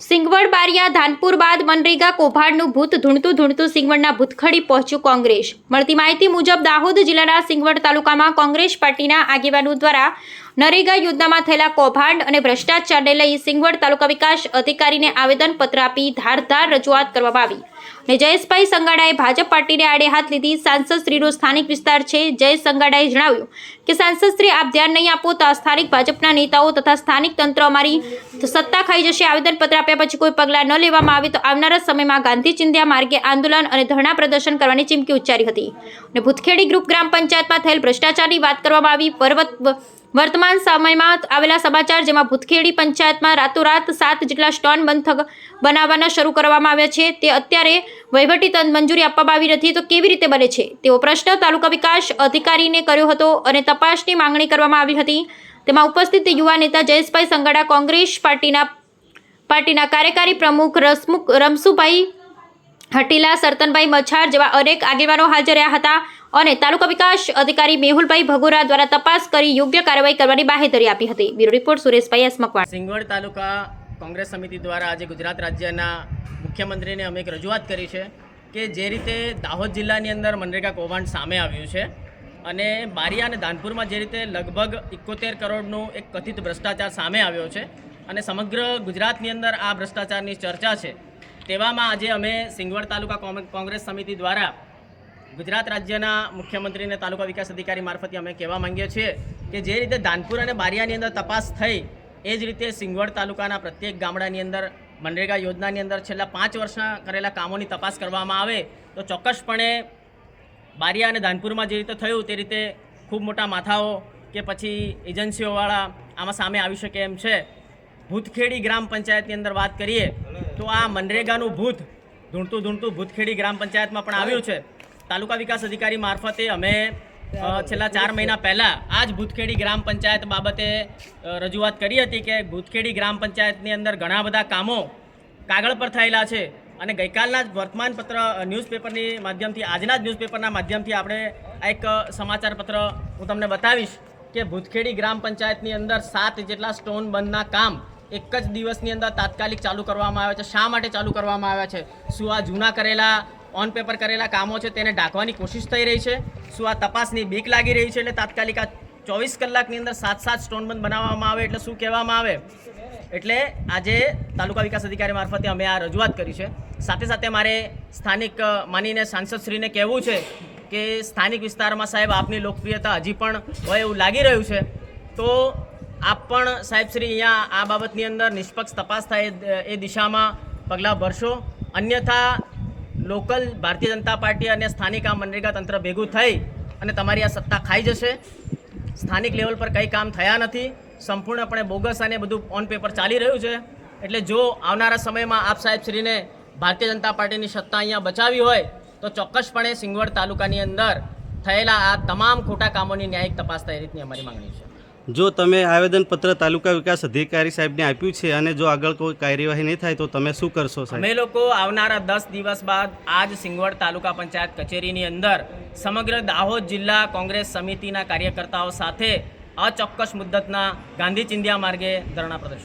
સિંગવડ બારિયા ધાનપુર બાદ મનરેગા કૌભાંડનું ભૂત ધૂણતું ધૂણતું સિંગવડના ભૂતખડી પહોંચ્યું કોંગ્રેસ. મળતી માહિતી મુજબ દાહોદ જિલ્લાના સિંગવડ તાલુકામાં કોંગ્રેસ પાર્ટીના આગેવાનો દ્વારા નરેગા યોજનામાં થયેલા કૌભાંડ અને ભ્રષ્ટાચારને લઈ સિંગવડ તાલુકા વિકાસ અધિકારીને આવેદનપત્ર આપી ધારધાર રજૂઆત કરવામાં આવી. અને જયેશભાઈ સંગાડાએ ભાજપ પાર્ટીને આડે હાથ લીધી. સાંસદ શ્રીનો સ્થાનિક વિસ્તાર છે, જયેશ સંગાડાએ જણાવ્યું કે, સાંસદ શ્રી, આપ ધ્યાન નહીં આપો તો સ્થાનિક ભાજપના નેતાઓ તથા સ્થાનિક તંત્ર અમારી સત્તા ખાઈ જશે. આવેદનપત્ર આપ્યા પછી કોઈ પગલાં ન લેવામાં આવે તો આવનારા સમયમાં ગાંધી ચિંધ્યા માર્ગે આંદોલન અને ધરણા પ્રદર્શન કરવાની ચીમકી ઉચ્ચારી હતી. અને ભૂતખેડી ગ્રુપ ગ્રામ પંચાયતમાં થયેલ ભ્રષ્ટાચારની વાત કરવામાં આવી. પર્વત વર્તમાન સમયમાં આવેલા સમાચાર જેમાં ભૂતખેડી પંચાયતમાં રાતોરાત સાત જેટલા સ્ટોન બંધ બનાવવાના શરૂ કરવામાં આવ્યા છે. તે અત્યારે વહીવટી મંજૂરી આપવામાં આવી નથી. તો કેવી રીતે બને છે? તેવો પ્રશ્ન તાલુકા વિકાસ અધિકારીને કર્યો હતો અને તપાસની માંગણી કરવામાં આવી હતી. તેમાં ઉપસ્થિત યુવા નેતા જયેશભાઈ સંગાડા, કોંગ્રેસ પાર્ટીના પાર્ટીના કાર્યકારી પ્રમુખ રસમુખ, રમસુભાઈ હટીલા, સરતનભાઈ મછાર જેવા અનેક આગેવાનો હાજર રહ્યા હતા. અને તાલુકા વિકાસ અધિકારી મેહુલભાઈ ભગોરા દ્વારા તપાસ કરી યોગ્ય કાર્યવાહી કરવાની બાહેધરી આપી હતી. Bureau report, Sureshbhai Asamakwad Singvad taluka Congress સમિતિ દ્વારા આજે ગુજરાત રાજ્યના મુખ્યમંત્રીને અમે એક રજૂઆત કરી છે કે જે રીતે દાહોદ જિલ્લાની અંદર મનરેગા કૌભાંડ સામે આવ્યું છે અને બારિયા અને ધાનપુરમાં જે રીતે લગભગ એકોતેર કરોડનું એક કથિત ભ્રષ્ટાચાર સામે આવ્યો છે અને સમગ્ર ગુજરાતની અંદર આ ભ્રષ્ટાચારની ચર્ચા છે તેવામાં આજે અમે સિંગવડ તાલુકા કોંગ્રેસ સમિતિ દ્વારા ગુજરાત રાજ્યના મુખ્યમંત્રીને તાલુકા વિકાસ અધિકારી મારફતે અમે કહેવા માંગીએ છીએ કે જે રીતે ધાનપુર અને બારિયાની અંદર તપાસ થઈ, એ જ રીતે સિંગવડ તાલુકાના પ્રત્યેક ગામડાની અંદર, મનરેગા યોજનાની અંદર છેલ્લા પાંચ વર્ષના કરેલા કામોની તપાસ કરવામાં આવે, તો ચોક્કસપણે બારિયા અને ધાનપુરમાં જે રીતે થયું, તે રીતે ખૂબ મોટા માથાઓ કે પછી એજન્સીઓવાળા આમાં સામે આવી શકે એમ છે. ભૂતખેડી ગ્રામ પંચાયતની અંદર વાત કરીએ, તો આ મનરેગાનું ભૂત ધૂણતું ધૂણતું ભૂતખેડી ગ્રામ પંચાયતમાં પણ આવ્યું છે. તાલુકા વિકાસ અધિકારી મારફતે અમે છેલ્લા ચાર મહિના પહેલાં આ જ ભૂતખેડી ગ્રામ પંચાયત બાબતે રજૂઆત કરી હતી કે ભૂતખેડી ગ્રામ પંચાયતની અંદર ઘણા બધા કામો કાગળ પર થયેલા છે અને ગઈકાલના જ વર્તમાનપત્ર ન્યૂઝપેપરની માધ્યમથી આજના જ ન્યૂઝપેપરના માધ્યમથી આપણે આ એક સમાચાર પત્ર હું તમને બતાવીશ કે ભૂતખેડી ગ્રામ પંચાયતની અંદર સાત જેટલા સ્ટોન બંધના કામ એક જ દિવસની અંદર તાત્કાલિક ચાલુ કરવામાં આવે છે. શા માટે ચાલુ કરવામાં આવ્યા છે? શું આ જૂના કરેલા ઓન પેપર કરેલા કામો છે તેને ઢાંકવાની કોશિશ થઈ રહી છે. શું આ તપાસની બીક લાગી રહી છે એટલે તાત્કાલિક આ ચોવીસ કલાકની અંદર સાત સાત સ્ટોન બંધ બનાવવામાં આવે એટલે શું કહેવામાં આવે? એટલે આજે તાલુકા વિકાસ અધિકારી મારફતે અમે આ રજૂઆત કરી છે. સાથે સાથે મારે સ્થાનિક માનીને સાંસદશ્રીને કહેવું છે કે સ્થાનિક વિસ્તારમાં સાહેબ આપની લોકપ્રિયતા હજી પણ હોય એવું લાગી રહ્યું છે. તો આપ પણ સાહેબશ્રી અહીંયા આ બાબતની અંદર નિષ્પક્ષ તપાસ થાય એ દિશામાં પગલાં ભરશો. અન્યથા લોકલ ભારતીય જનતા પાર્ટી અને સ્થાનિક આ મનરેગા તંત્ર ભેગું થઈ અને તમારી આ સત્તા ખાઈ જશે. સ્થાનિક લેવલ પર કંઈ કામ થયા નથી. સંપૂર્ણપણે બોગસ અને બધું ઓન પેપર ચાલી રહ્યું છે. એટલે જો આવનારા સમયમાં આપ સાહેબશ્રીને ભારતીય જનતા પાર્ટીની સત્તા અહીંયા બચાવી હોય, તો ચોક્કસપણે સિંગવડ તાલુકાની અંદર થયેલા આ તમામ ખોટા કામોની ન્યાયિક તપાસ થાય રીતની અમારી માંગણી છે. જો તમે આવેદનપત્ર તાલુકા વિકાસ અધિકારી સાહેબને આપ્યું છે અને જો આગળ કોઈ કાર્યવાહી નહીં થાય તો તમે શું કરશો સાહેબ? અમે લોકો આવનારા દસ દિવસ બાદ આજ સિંગવડ તાલુકા પંચાયત કચેરીની અંદર સમગ્ર દાહોદ જિલ્લા કોંગ્રેસ સમિતિના કાર્યકર્તાઓ સાથે અચોક્કસ મુદ્દતના ગાંધી ચિંધ્યા માર્ગે ધરણા પ્રદર્શન